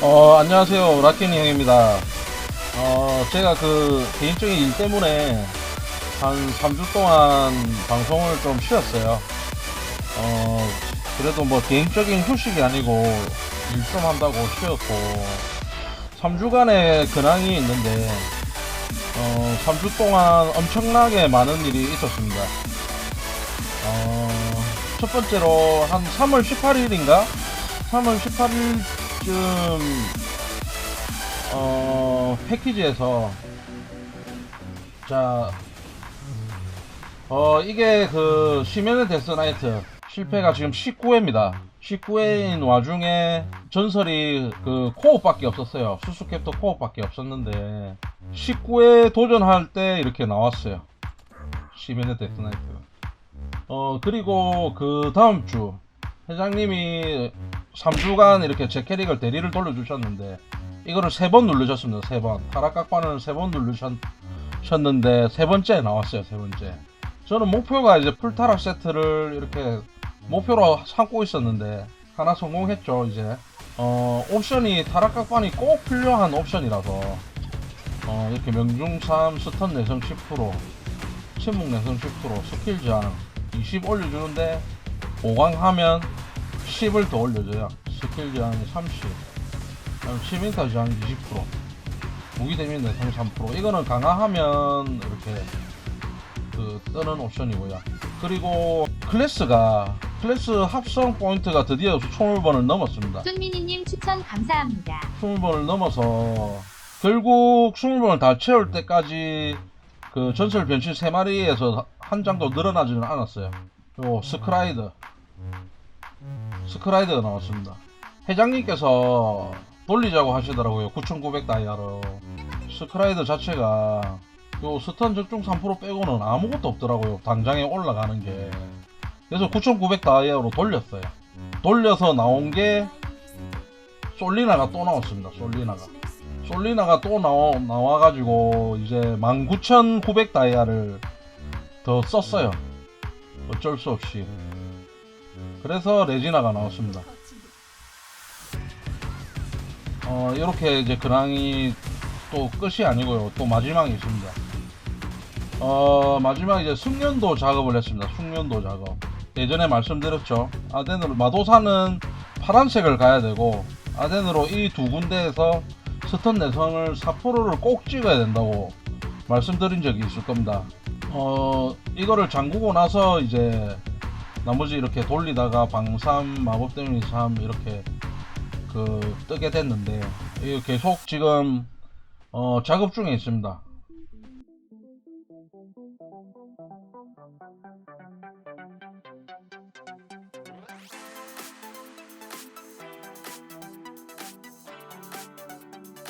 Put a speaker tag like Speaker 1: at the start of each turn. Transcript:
Speaker 1: 어, 안녕하세요. 라켄이 형입니다. 어, 제가 그 개인적인 일 때문에 한 3주 동안 방송을 좀 쉬었어요. 어, 그래도 뭐 개인적인 휴식이 아니고 일 좀 한다고 쉬었고 3주간의 근황이 있는데 어, 3주 동안 엄청나게 많은 일이 있었습니다. 어, 첫 번째로 한 3월 18일인가? 3월 18일 쯤 어, 패키지에서 자, 어, 이게 그 시면의 데스나이트 실패가 지금 19회입니다. 19회인 와중에 전설이 그 코어밖에 없었어요. 수수캡터 코어밖에 없었는데 19회 도전할 때 이렇게 나왔어요. 시면의 데스나이트가. 어, 그리고 그 다음 주 회장님이 3주간 이렇게 제 캐릭을 대리를 돌려주셨는데 이거를 세 번 누르셨습니다. 세 번. 타락각반을 세 번 누르셨는데 세 번째 나왔어요. 세 번째. 저는 목표가 이제 풀타락 세트를 이렇게 목표로 삼고 있었는데 하나 성공했죠. 이제 어, 옵션이 타락각반이 꼭 필요한 옵션이라서 어, 이렇게 명중삼 스턴 내성 10% 침묵 내성 10% 스킬 저항 20 올려주는데 보강하면 10을 더 올려줘요. 스킬 저항이 30, 그다음 시민타 저항 20%, 무기 데미지 내성 3%. 이거는 강화하면 이렇게 그 뜨는 옵션이고요. 그리고 클래스가 클래스 합성 포인트가 드디어 20번을 넘었습니다.
Speaker 2: 쫀미니님 추천 감사합니다.
Speaker 1: 20번을 넘어서 결국 20번을 다 채울 때까지 그 전설 변신 3마리에서 한 장도 늘어나지는 않았어요. 요 스크라이드 스크라이드가 나왔습니다. 회장님께서 돌리자고 하시더라고요. 9,900 다이아로 스크라이드 자체가 요 스턴 적중 3% 빼고는 아무것도 없더라고요. 당장에 올라가는 게. 그래서 9,900 다이아로 돌렸어요. 돌려서 나온 게 솔리나가 또 나왔습니다. 솔리나가. 솔리나가 또 나와, 나와가지고 이제 19,900 다이아를 더 썼어요. 어쩔 수 없이. 그래서 레지나가 나왔습니다. 어, 이렇게 이제 근황이 또 끝이 아니고요. 또 마지막이 있습니다. 어, 마지막 이제 숙련도 작업을 했습니다. 숙련도 작업. 예전에 말씀드렸죠. 아덴으로, 마도사는 파란색을 가야 되고, 아덴으로 이 두 군데에서 스턴 내성을 4%를 꼭 찍어야 된다고 말씀드린 적이 있을 겁니다. 어, 이거를 잠그고 나서 이제 나머지 이렇게 돌리다가 방삼, 마법 데미지 3 이렇게 그 뜨게 됐는데 이거 계속 지금 어, 작업 중에 있습니다.